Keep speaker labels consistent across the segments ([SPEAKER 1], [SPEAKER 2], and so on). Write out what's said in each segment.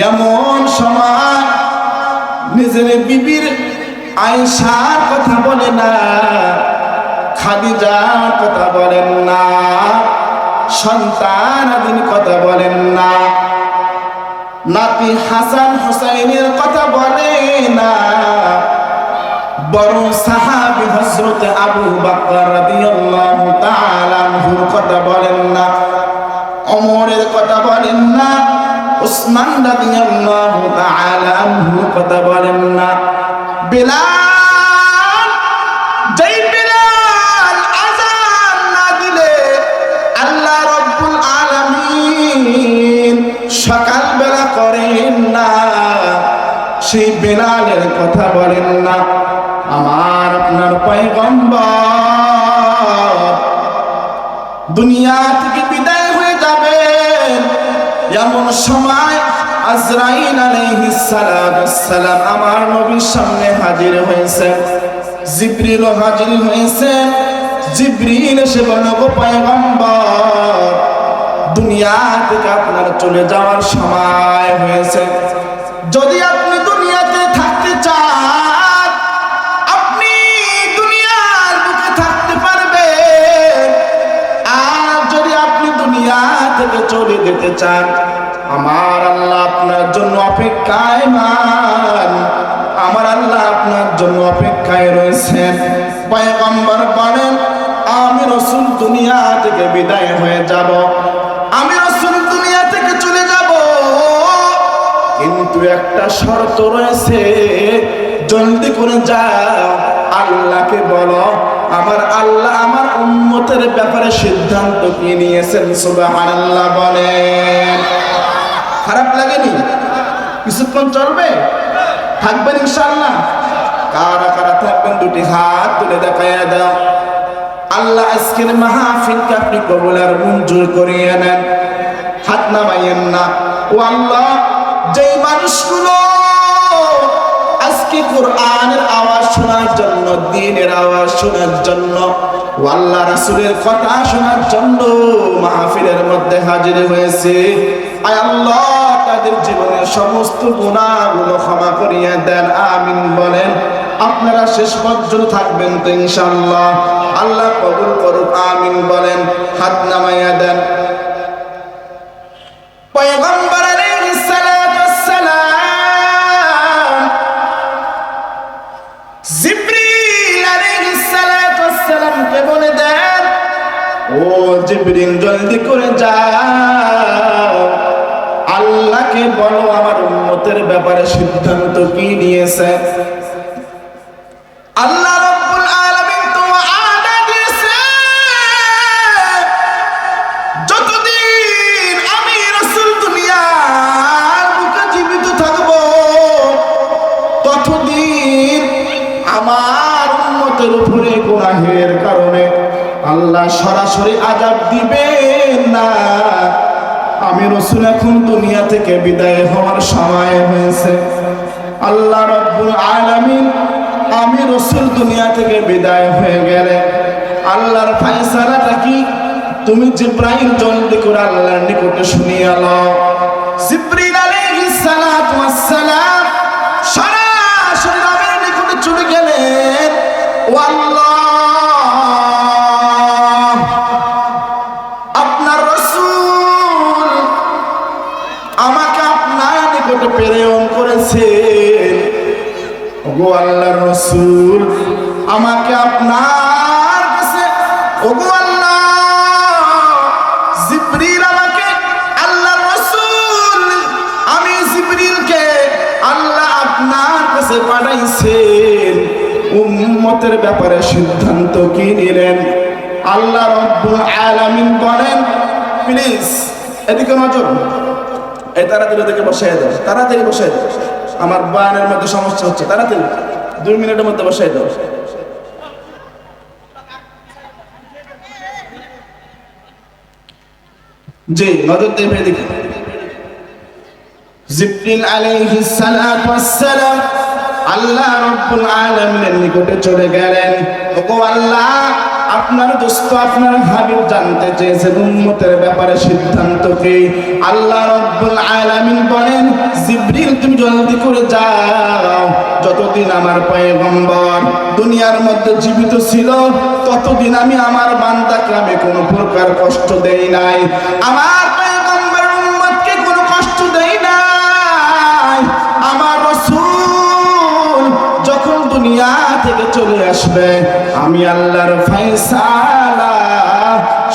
[SPEAKER 1] এমন সময় নিজের বিবির আয়সার কথা বলে না, খাদিজার কথা বলেন না, সন্তান আদিন কথা বলেন না, নাতি হাসান হুসাইনের কথা বলে না, বড় সাহাবি হযরত আবু বকর কথা বলেন না, ওমরের কথা বলেন না উসমান রাদিয়াল্লাহু তাআলা আনহুর কথা বলেন না। বিলাল, যেই বিলাল আযান না দিলে আল্লাহ রাব্বুল আলামিন সকাল বেলা করেন না। সেই বেলালের কথা বলেন না। আমার আপনার পয়গম্বর দুনিয়া এমন সময় আজরাইল আলাইহিস সালাম আমার নবীর সামনে হাজির হয়েছেন জিবরিল হাজির হয়েছেন জিবরিল এসে বলল গো পয়গম্বর দুনিয়া থেকে আপনার চলে যাওয়ার সময় হয়েছে? যদি আপনি দুনিয়াতে থাকতে চান, আপনি দুনিয়ার বুকে থাকতে পারবেন। আর যদি আপনি দুনিয়া থেকে চলে যেতে চান আমার আল্লাহ আপনার জন্য অপেক্ষায় মান। আমার আল্লাহ আপনার জন্য অপেক্ষায় রয়েছেন। পয়গম্বর বলেন, আমি রসুল দুনিয়া থেকে বিদায় হয়ে যাব। আমি রসুল দুনিয়া থেকে চলে যাব। কিন্তু একটা শর্ত রয়েছে। জলদি করে যাও। আল্লাহকে বলো, আমার আল্লাহ আমার উম্মতের ব্যাপারে সিদ্ধান্ত কি নিয়েছেন? সুবহানাল্লাহ বলেন। খারাপ লাগেনি? কিছুক্ষণ চলবে? থাকবেন ইনশাআল্লাহ। কারা কারা থাকবেন, দুটি হাত তুলে দেখাইয়া দাও। আল্লাহ আজকের মাহফিলকে আপনি কবুল আর মঞ্জুর করিয়ে নেন। হাত নামাইয়েন না। ও আল্লাহ, যেই মানুষগুলো আজকে কোরআনের আওয়াজ শোনার জন্য, দিনের আওয়াজ শোনার জন্য, ও আল্লাহ রাসূলের কথা শোনার জন্য মাহফিলের মধ্যে হাজির হয়েছে। আয় আল্লাহ, তাদের জীবনের সমস্ত গুণাগুলো ক্ষমা করিয়া দেন, আমিন বলেন। আপনারা শেষ পর্যন্ত থাকবেন তো ইনশাআল্লাহ। আল্লাহ কবুল করুক, আমিন বলেন। হাত নামাইয়া দেন। পয়গম্বর ব্যাপারে সিদ্ধান্ত দুনিয়া থেকে বিদায় হওয়ার সময় হয়েছে। আল্লাহ রব্বুল আলামিন আমি রসুল দুনিয়া থেকে বিদায় হয়ে গেলে আল্লাহর ফায়সালাটা কি? তুমি জিব্রাইল জলদি করে আল্লাহর নিকটে শুনিয়ে আলো জিব্রিল নিকটে প্রেরণ করেছেন। ওগো আল্লাহর রসুল, আমাকে আপনার কাছে, ওগো আল্লাহ আমাকে আমি আল্লাহ আপনার ব্যাপারে সিদ্ধান্ত কি নিলেন? আল্লাহ রব্বুল আলামিন বলেন, প্লিজ, এদিকে নজর। এই তাড়াতাড়ি থেকে বসাই দাও, তাড়াতাড়ি বসাই দাও। আমার বায়ানের মধ্যে সমস্যা হচ্ছে, তাড়াতাড়ি। দুই মিনিটের মধ্যে বসাই দাও। জি, নজর দিয়ে এদিকে জিবরিল আলাইহিস সালাতু ওয়াস সালাম আল্লাহ রাব্বুল আলামিনের নিকটে চলে গেলেন। ওগো আল্লাহ! আপনার দোস্ত, আপনার হাবিব জানতে চেয়েছেন উম্মতের ব্যাপারে সিদ্ধান্ত কি? আল্লাহ রব্বুল আলামিন বলেন, জিবরিল, তুমি জলদি করে যাও। যতদিন আমার পয়গম্বর দুনিয়ার মধ্যে জীবিত ছিল, ততদিন আমি আমার বান্দা আমি কোনো প্রকার কষ্ট দেই নাই। আমার চলে আসবে। আমি আল্লাহর ফয়সালা।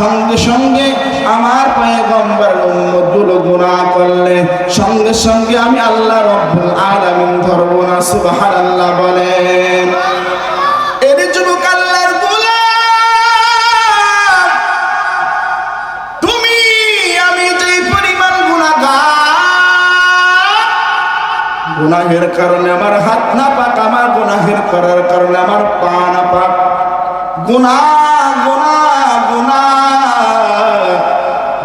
[SPEAKER 1] সঙ্গে সঙ্গে আমার পয়গম্বর উম্মতগুলো গুনাহ করলে, সঙ্গে সঙ্গে আমি আল্লাহ রব্বুল আলামিন ধরব না, সুবহানাল্লাহ বলেন। এর যুবক গুনাহের কারণে আমার হাত না পাক, আমার গুনাহের করার কারণে আমার পা না পাক। গুনাহ গুনাহ গুনাহ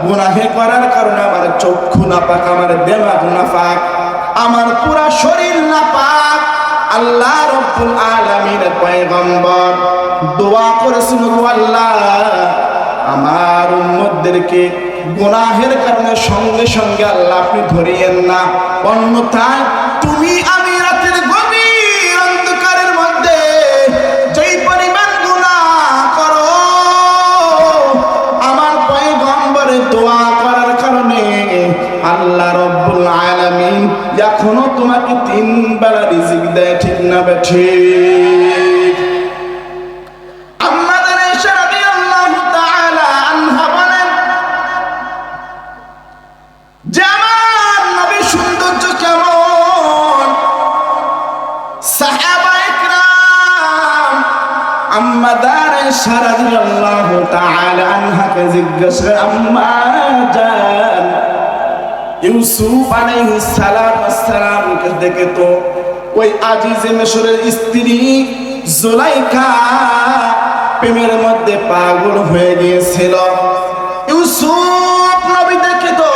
[SPEAKER 1] গুনাহে করার কারণে আমার চক্ষু না পাক, আমার দেমাগ না পাক, আমার পুরা শরীর না পাক। আল্লাহ রব্বুল আলামিনের পয়গম্বর, দোয়া করেছিল আল্লাহ, আমার উম্মতদেরকে গুনাহের কারণে সঙ্গে সঙ্গে আল্লাহ আপনি ধরিয়েন না। অন্যথায় তুমি আমি রাতের গভীর অন্ধকারের মধ্যে যেই পরিমাণ গুণা করো, আমার পয়গম্বরে দোয়া করার কারণে আল্লাহ রব্বুল আলামিন এখনও তোমাকে তিন বেলা রিজিক দেয়, ঠিক না বেঠিক আম্মাদার আয়েশা রাদিয়াল্লাহু তাআলা আনহাকে জিজ্ঞাসা করে, আম্মা জান ইউসুফ আলাইহিস সালাম সালামকে দেখে তো ওই আজিজে মিশরের স্ত্রী জুলাইখা প্রেমের মধ্যে পাগল হয়ে গিয়েছিল। ইউসুফ নবী দেখে তো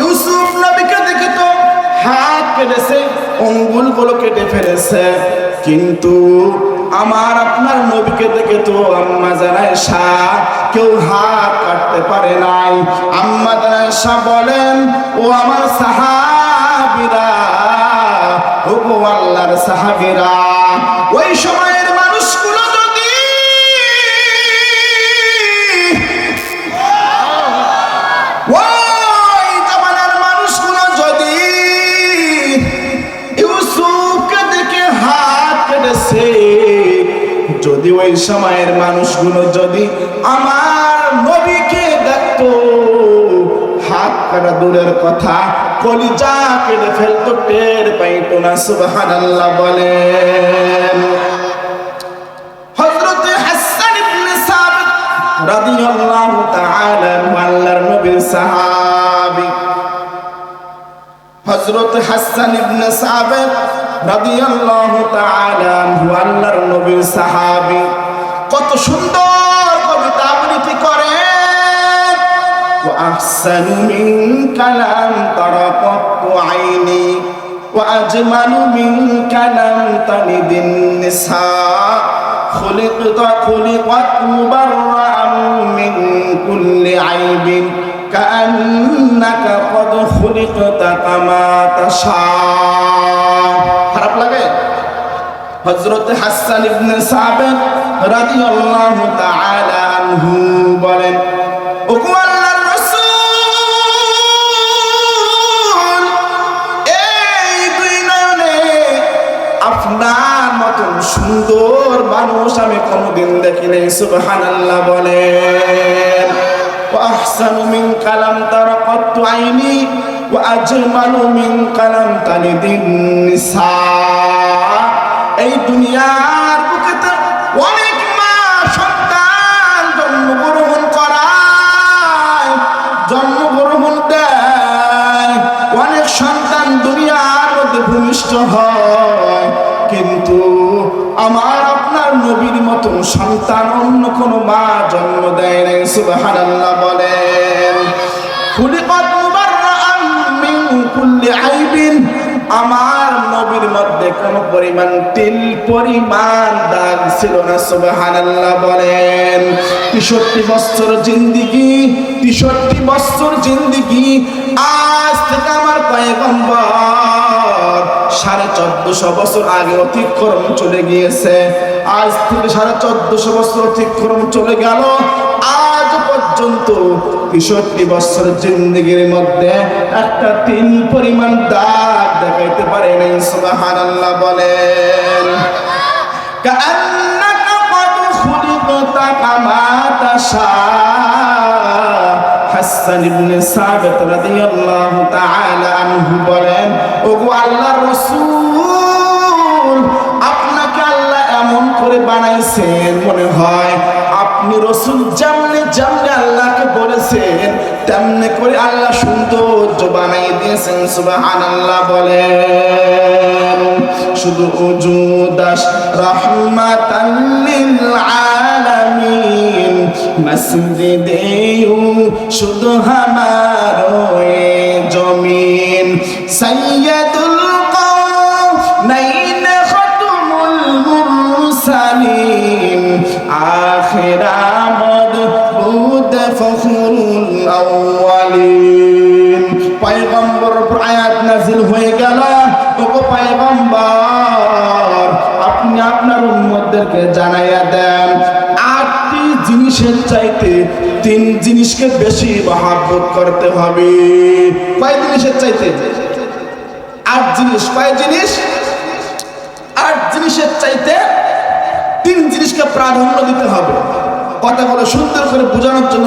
[SPEAKER 1] ইউসুফ নবীকে দেখে তো হাত কেটেছে অঙ্গুলগুলো কেটে ফেলেছে। কিন্তু আমার আপনার নবীকে দেখে তো আম্মা জানায় শাহ কেউ হাত কাটতে পারে নাই। আম্মা জানায় শাহ বলেন, ও আমার সাহাবিরা, ও আল্লাহর সাহাবিরা। ওই সময়ের ওই সময়ের মানুষগুলো যদি আমার নবীকে দেখতো, হাত কাটা দূরের কথা, কলিজা কেটে ফেলতো, টের পাইতো না, সুবহানাল্লাহ বলেন। হযরত হাসান ইবনে সাবিত রাদিয়াল্লাহু তাআলা আল্লাহর আল্লাহর নবীর সাহাবী। কত সুন্দর কবিতা আবৃত্তি করেন وأحسن منك لم تر قط عيني وأجمل منك لم تلد النساء خلقت خلقت مبرأ من كل عيب كأنك قد خلقت كما تشاء হযরত হাসান ইবনে সাবিত রাদিয়াল্লাহু তাআলা আনহু বলেন ওগো আল্লাহর রাসূল এই দুই নয়নে আপনার মতন সুন্দর মানুষ আমি কোনোদিন দেখি নাই সুবহানাল্লাহ বলেন وأحسن من كلام ترقت عيني وأجمل من كلام تلد النساء এই দুনিয়ার বুকেতে অনেক মা সন্তান জন্মগ্রহণ করায়, জন্মগ্রহণ দেয়। অনেক সন্তান দুনিয়ার মধ্যে ভূমিষ্ঠ হয়। কিন্তু আমার আপনার নবীর মতন সন্তান অন্য কোনো মা জন্ম দেয় নাই, সুবহানাল্লাহ বলেন। খুলিকাত মিন কুল্লি আইবিন, আমার মধ্যে কোন পরিমাণ তিল পরিমাণ দাগ ছিল না, সুবহানাল্লাহ বলেন। তেষট্টি বছর জিন্দিগি, তেষট্টি বছর জিন্দিগি, আজ থেকে আমার পয়গম্বর সাড়ে চোদ্দশো বছর আগে অতিক্রম চলে গিয়েছে। আজ থেকে সাড়ে চোদ্দশো বছর অতিক্রম চলে গেল। আজ পর্যন্ত তেষট্টি বছর জিন্দগির মধ্যে একটা তিন পরিমাণ দাগ দেখাইতে পারে নাই সুবাহান বলেন। আপনাকে আল্লাহ এমন করে বানাইছেন, মনে হয় আপনি রসুল যেমন করে আল্লাহ সৌন্দর্য বানাই দিয়েছেন সুবহানাল্লাহ বলেন। শুধু উজুদাস লিল আলামিন শুধু জমিন সৈয়দুল উম্মতদেরকে জানাইয়া দেন, আটটি জিনিসের চাইতে তিন জিনিসকে বেশি মহাব্বত করতে হবে। কয় জিনিসের চাইতে? আট জিনিস। কয় জিনিস? আট জিনিসের চাইতে তিন জিনিসকে প্রাধান্য দিতে হবে। কথাগুলো সুন্দর করে বোঝানোর জন্য